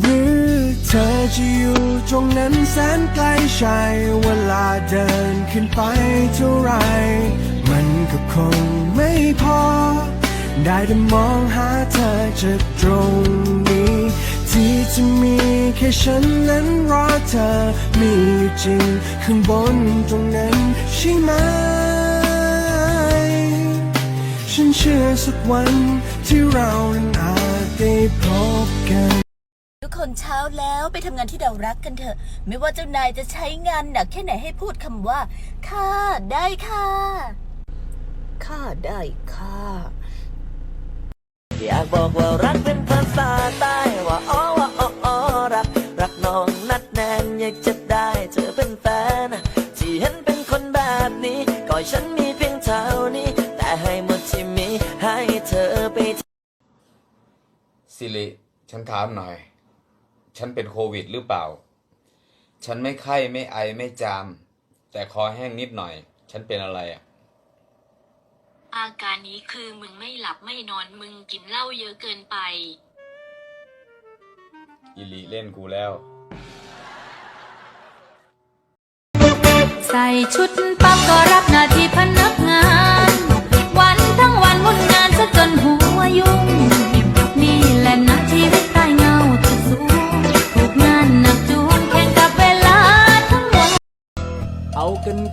หรือเธอจะอยู่ตรงนั้นแสนไกลใช่เวลาเดินขึ้นไปเท่าไร มันก็คงไม่พอ ได้แต่มองหาเธอจากตรงนี้ ที่จะมีแค่ฉันนั้นรอเธอมีอยู่จริงข้างบนตรงนั้นใช่ไหมฉันเชื่อสักวันที่เรานั้นอาจได้พบกัน คนเช้าแล้วไปทำงานที่เรารักกันเถอะ ไม่ว่าเจ้านายจะใช้งานหนักแค่ไหนให้พูดคำว่า ค่ะ ได้ค่ะ ค่ะ ได้ค่ะ อยากบอกว่ารักเป็นภาษาใต้ว่าอ๋อว่าอ๋ออ๋อรัก รักน้องนัดแนนอยากจะได้เธอเป็นแฟนที่เห็นเป็นคนแบบนี้ก็ฉันมีเพียงเท่านี้ แต่ให้หมดที่มีให้เธอไปสิริฉันถามหน่อย ฉันเป็นโควิดหรือเปล่า ฉันไม่ไข้ไม่ไอไม่จาม แต่คอแห้งนิดหน่อย ฉันเป็นอะไรอะ อาการนี้คือมึงไม่หลับไม่นอนมึงกินเหล้าเยอะเกินไป อิลิเล่นกูแล้ว ใส่ชุดปั๊บก็รับหน้าที่พนัก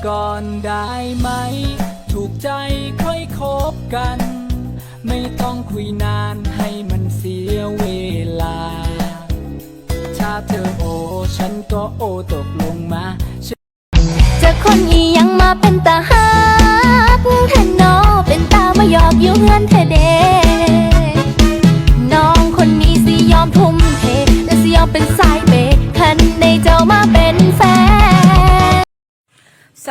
ก่อนได้ไหม ถูกใจค่อยคบกัน ไม่ต้องคุยนานให้มันเสียเวลา ถ้าเธอโอฉันก็โอตกลงมาเจะคนอียังมาเป็นตาฮักแทนนอเป็นตามายอกอยู่เฮืนเธอเด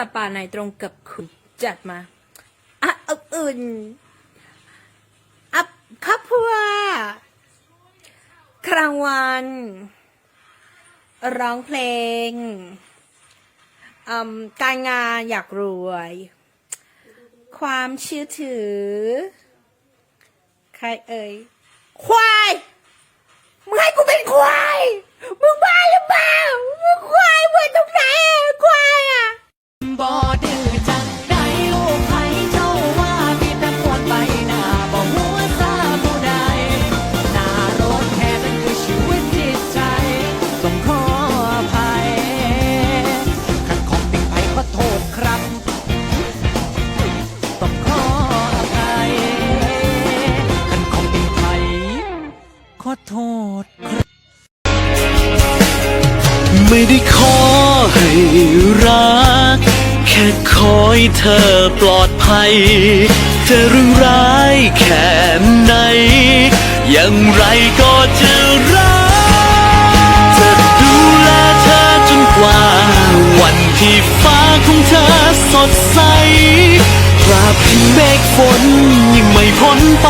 สัปป่าไหนตรงกับคุณจัดมาอะอาอื่นอับคับพัวครางวัน ร้องเพลงอืมการงานอยากรวย ความเชื่อถือ ใครเอ่ย ควายมึงให้กูเป็นควาย มึงบ้าหรือเปล่ามึงควายเหมือนตรงไหน บอดื้อจังได้โอ้ไผเจ้าว่ามีแต่ปวดใบหน้าบอกหัวซาผู้ใดหน้ารถแค่นั้นคือชีวิตจิตใจต้องขออภัยขันของติงไปขอโทษครับ ต้องขออภัยขันของติงไปขอโทษครับ ไม่ได้ขอให้รัก แค่ขอให้เธอปลอดภัย จะเรื่องร้ายแค่ไหน อย่างไรก็จะรักจะดูแลเธอจนกว่า วันที่ฟ้าของเธอสดใสตราบที่เมฆฝนยังไม่พ้นไป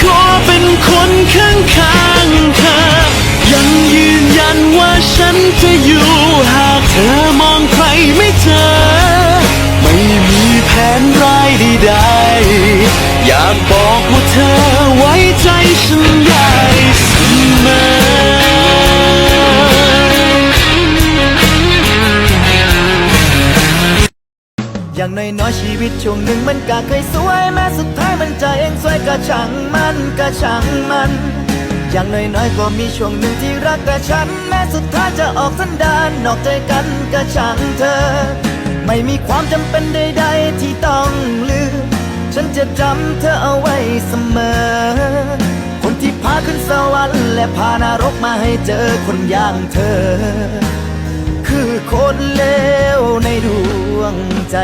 ขอเป็นคนข้างข้างๆเธอ อยากบอกว่าเธอไว้ใจฉันได้เสมออย่างน้อยๆชีวิตช่วงหนึ่งมันก็เคยสวยแม้สุดท้ายมันจะเองสวยก็ช่างมันก็ช่างมัน อย่างน้อยๆก็มีช่วงหนึ่งที่รักแต่ฉัน แม้สุดท้ายจะออกสันดานนอกใจกันก็ช่างเธอ ไม่มีความจำเป็นใดๆที่ต้องลืม ฉันจะจำเธอเอาไว้เสมอ คนที่พาขึ้นสวรรค์และพานรกมาให้เจอคนอย่างเธอ คือคนเลวในดวงใจ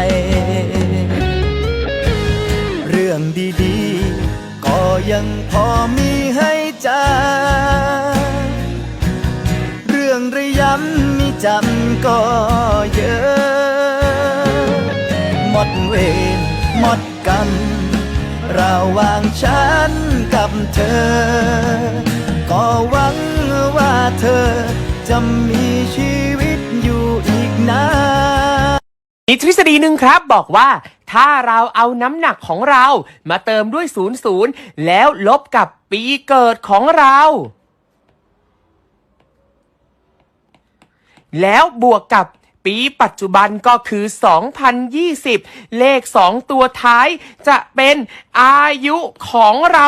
เรื่องดีๆ ก็ยังพอมีให้จำเรื่องระยำมีจำก็เยอะ หมดเวรหมดกรรม ระหว่างฉันกับเธอ ก็หวังว่าเธอจะมีชีวิตอยู่อีกนานอีกทฤษฎีหนึ่งครับบอกว่าถ้าเราเอาน้ำหนักของเรามาเติมด้วย 00 แล้วลบกับปีเกิดของเรา แล้วบวกกับ ปีปัจจุบันก็คือ 2020 เลข 2 ตัวท้ายจะเป็นอายุของเรา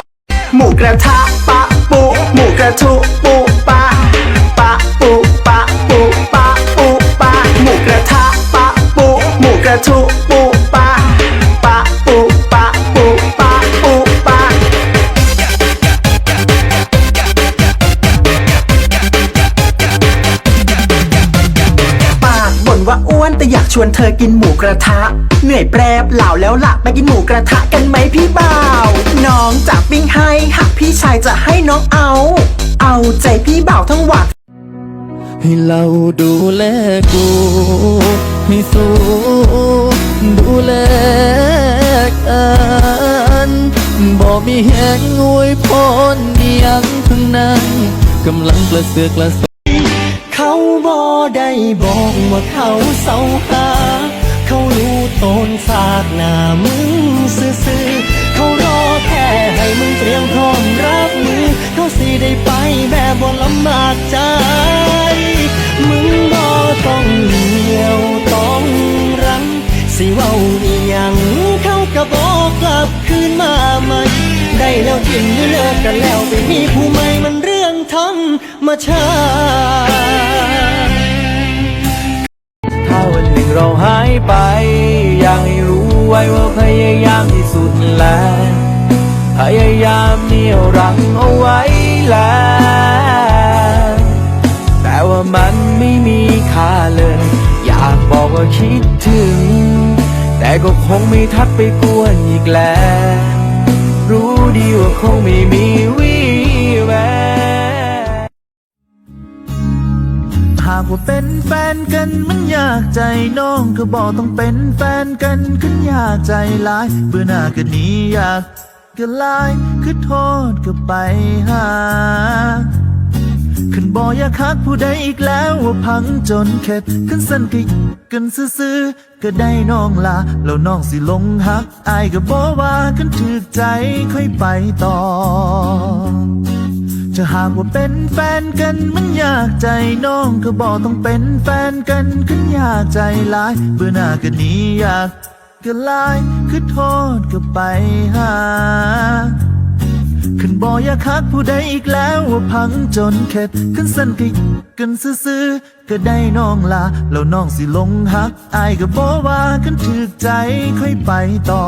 หมูกระทะปะปูหมูกระทุปูปะปะปูปะปูปะปูปะหมูกระทะปะปูหมูกระทุป ชวนเธอกินหมูกระทะ เหนื่อยแปรบเหล่าแล้วล่ะไปกินหมูกระทะกันไหมพี่บ่าว น้องจะปิ้งให้หากพี่ชายจะให้น้องเอา เอาใจพี่บ่าวทั้งหวัดให้เราดูแลกูให้สู้ดูแลกันบ่มีแหงอวยพรอหยังทั้งนั้นกำลังกระเสือกกระส บ่ได้บอกว่าเขาเศร้าหา เขารู้ตนสากหน้ามึงซื่อๆเขารอแค่ให้มึงเตรียมพร้อมรับมือ เขาสิได้ไปแบบบ่ลำบากใจ มึงบ่ต้องเลี้ยวต้องรัง สิเว้าอีหยังเขาก็บอกกลับคืนมาใหม่ได้แล้วทิ้งหรือเลิกกันแล้วไปมีผู้ใหม่มัน ธรรมชาติถ้าวันหนึ่งเราหายไป อยากให้รู้ไว้ว่าพยายามที่สุดแล้วพยายามเหนี่ยวรั้งเอาไว้แล้วแต่ว่ามันไม่มีค่าเลย อยากบอกว่าคิดถึง แต่ก็คงไม่ทักไปกวนอีกแล้ว รู้ดีว่าคงไม่มีวีากว่าเป็นแฟนกันมันยากใจน้องก็บอกต้องเป็นแฟนกันขึ้นยากใจหลายเบื่อหน้าก็หนี้อยากก็ลายคือโทษก็ไปหาขันบออยากฮักผู้ใดอีกแล้วว่าพังจนเข็ดขันสั่นก็กันซื่อๆก็ได้น้องลาแล้วน้องสิลงฮักอายก็บอกว่ากันถึกใจค่อยไปต่อ จะหากว่าเป็นแฟนกันมันยากใจน้องก็บอกต้องเป็นแฟนกันขึ้นยากใจหลายเบื่อหน้าก็หนี้อยากก็ลายคือโทษก็ไปหาขึ้นบอกอยากคักผู้ใดอีกแล้วว่าพังจนเข็ดขึ้นสั่นก็กันซื่อๆก็ได้น้องลาแล้วน้องสิลงฮักอายก็บอกว่ากันถึกใจค่อยไปต่อ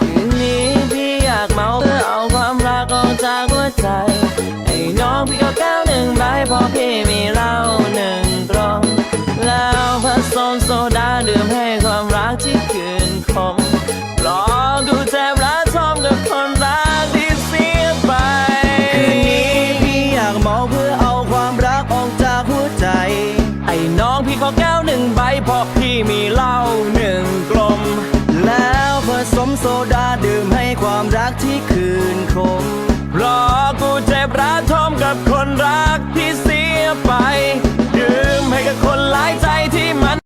คืนนี้พี่อยากเมา พี่ก็แก้วหนึ่งใบพอพี่มีเหล้าหนึ่งกล่อง แล้วผสมโซดาดื่มให้ความรักที่คืนคงรอดูแทบรักทอมกับคนรักที่เสียไป คืนนี้พี่อยากเมาเพื่อเอาความรักออกจากหัวใจ ไอ้น้องพี่ขอแก้วหนึ่งใบเพราะพี่มีเหล้าหนึ่งกลม แล้วผสมโซดาดื่มให้ความรักที่คืนคง อกูเจ็บร้าทมกับคนรักที่เสียไป ยืมให้กับคนหลายใจที่มัน